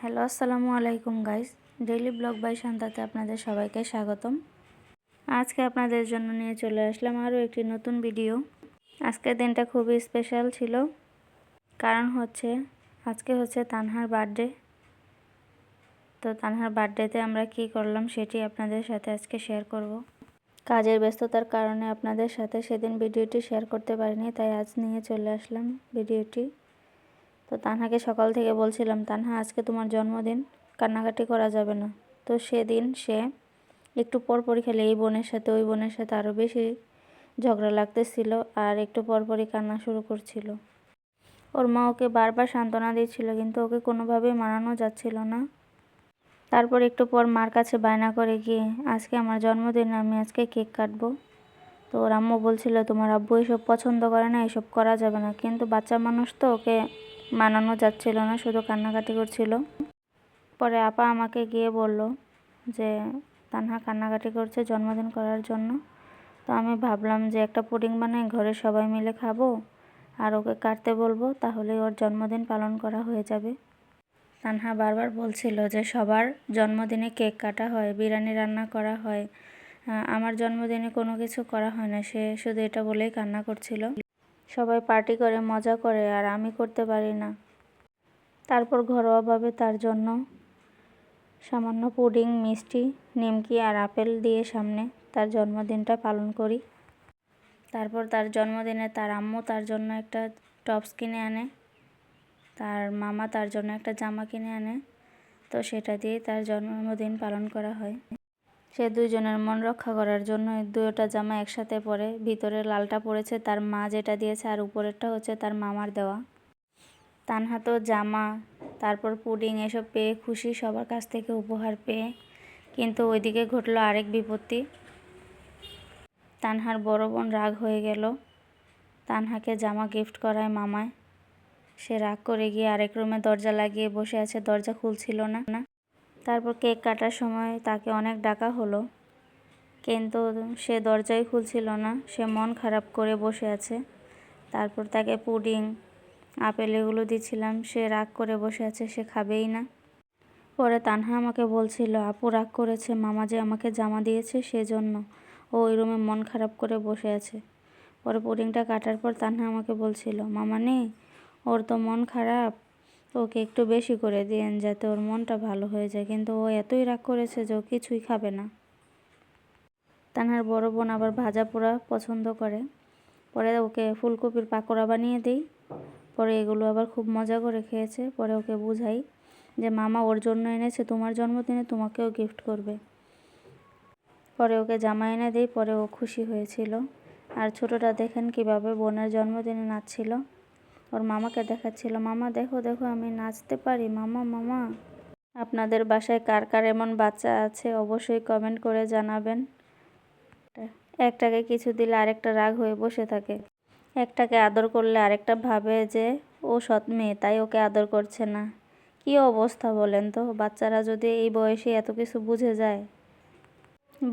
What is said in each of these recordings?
Hello, আসসালামু আলাইকুম guys. Daily blog by শান্তাতে আপনাদের সবাইকে স্বাগতম। আজকে আপনাদের জন্য নিয়ে চলে আসলাম আরও একটি নতুন ভিডিও। আজকের দিনটা খুবই স্পেশাল ছিল। কারণ হচ্ছে, আজকে হচ্ছে তানহার বার্থডে তো তানহার বার্থডেতে আমরা কি করলাম সেটি আপনাদের সাথে আজকে শেয়ার করব। কাজের ব্যস্ততার কারণে আপনাদের সাথে সেদিন ভিডিওটি শেয়ার করতে পারিনি, তাই আজ নিয়ে চলে আসলাম ভিডিওটি। তো তানহাকে সকাল থেকে বলছিলাম, তানহা, আজকে তোমার জন্মদিন, কান্নাকাটি করা যাবে না। তো সেদিন সে একটু পর পরই খেলে এই বোনের সাথে, ওই বোনের সাথে আরও বেশি ঝগড়া লাগতেছিল আর একটু পরপরই কান্না শুরু করছিল। ওর মা ওকে বারবার সান্ত্বনা দিচ্ছিল, কিন্তু ওকে কোনোভাবেই মানানো যাচ্ছিল না। তারপর একটু পর মার কাছে বায়না করে গিয়ে, আজকে আমার জন্মদিন, আমি আজকে কেক কাটবো। তো ওর আম্মু বলছিল, তোমার আব্বু এসব পছন্দ করে না, এসব করা যাবে না। কিন্তু বাচ্চা মানুষ তো ওকে মানানো যাচ্ছিল না, শুধু কান্নাকাটি করছিল। পরে আপা আমাকে গিয়ে বলল যে, তানহা কান্নাকাটি করছে জন্মদিন করার জন্য। তো আমি ভাবলাম যে একটা পুডিং বানাই, ঘরে সবাই মিলে খাব আর ওকে কাটতে বলব তাহলে ওর জন্মদিন পালন করা হয়ে যাবে। তানহা বারবার বলছিল যে, সবার জন্মদিনে কেক কাটা হয়, বিরিয়ানি রান্না করা হয়। আমার জন্মদিনে কোনো কিছু করা হয় না, সে শুধু এটা বলেই কান্না করছিল। সবাই পার্টি করে, মজা করে, আর আমি করতে পারি না। তারপর ঘরোয়াভাবে তার জন্য সামান্য পুডিং, মিষ্টি, নিমকি আর আপেল দিয়ে সামনে তার জন্মদিনটা পালন করি। তারপর তার জন্মদিনে তার আম্মু তার জন্য একটা টপস কিনে আনে, তার মামা তার জন্য একটা জামা কিনে আনে। তো সেটা দিয়ে তার জন্মদিন পালন করা হয়। সে দুইজনের মন রক্ষা করার জন্য দুয়োটা জামা একসাথে পরে, ভিতরে লালটা পড়েছে তার মা যেটা দিয়েছে আর উপরেরটা হচ্ছে তার মামার দেওয়া। তানহা তো জামা, তারপর পুডিং এসব পেয়ে খুশি, সবার কাছ থেকে উপহার পেয়ে, কিন্তু ওইদিকে ঘটলো আরেক বিপত্তি। তানহার বড় বোন রাগ হয়ে গেল। তানহাকে জামা গিফট করায় মামায়। সে রাগ করে গিয়ে আরেক রুমে দরজা লাগিয়ে বসে আছে, দরজা খুলছিল না না। তারপর কেক কাটার সময় তাকে অনেক ডাকা হলো। কিন্তু সে দরজাই খুলছিল না, সে মন খারাপ করে বসে আছে। তারপর তাকে পুডিং, আপেল এগুলো দিচ্ছিলাম, সে রাগ করে বসে আছে, সে খাবেই না। পরে তানহা আমাকে বলছিল, আপু রাগ করেছে, মামা যে আমাকে জামা দিয়েছে সেজন্য। ও ওই রুমে মন খারাপ করে বসে আছে। পরে পুডিংটা কাটার পর তানহা আমাকে বলছিল, মামা নেই ওর তো মন খারাপ। ওকে একটু বেশি করে দিয়েন যাতে ওর মনটা ভালো হয়ে যায়। কিন্তু ও এতই রাগ করেছে যে ও কিছুই খাবে না। তানহার বড় বোন আবার ভাজা পোড়া পছন্দ করে। পরে ওকে ফুলকপির পাকোড়া বানিয়ে দিই। পরে এগুলো আবার খুব মজা করে খেয়েছে। পরে ওকে বুঝাই যে, মামা, ওর জন্য এনেছে, তোমার জন্মদিনে তোমাকেও গিফট করবে। পরে ওকে জামা এনে দিই। পরে ও খুশি হয়েছিল। আর ছোটটা দেখেন কীভাবে বোনের জন্মদিনে নাচছিল। ওর মামাকে দেখাচ্ছিল, মামা, দেখো দেখো, আমি নাচতে পারি। মামা মামা, আপনাদের বাসায় কার কার এমন বাচ্চা আছে? অবশ্যই কমেন্ট করে জানাবেন। একটাকে কিছু দিলে আরেকটা রাগ হয়ে বসে থাকে। একটাকে আদর করলে আরেকটা ভাবে যে, ও সৎ মেয়ে, তাই ওকে আদর করছে না। কি অবস্থা বলেন তো? বাচ্চারা যদি এই বয়সে এত কিছু বুঝে যায়,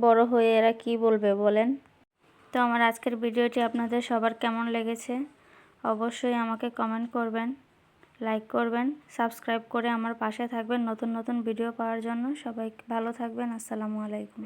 বড় হয়ে এরা কি বলবে বলেন? তো আমার আজকের ভিডিওটি আপনাদের সবার কেমন লেগেছে? অবশ্যই আমাকে কমেন্ট করবেন লাইক করবেন সাবস্ক্রাইব করে আমার পাশে থাকবেন নতুন নতুন ভিডিও পাওয়ার জন্য। সবাই ভালো থাকবেন, আসসালামু আলাইকুম।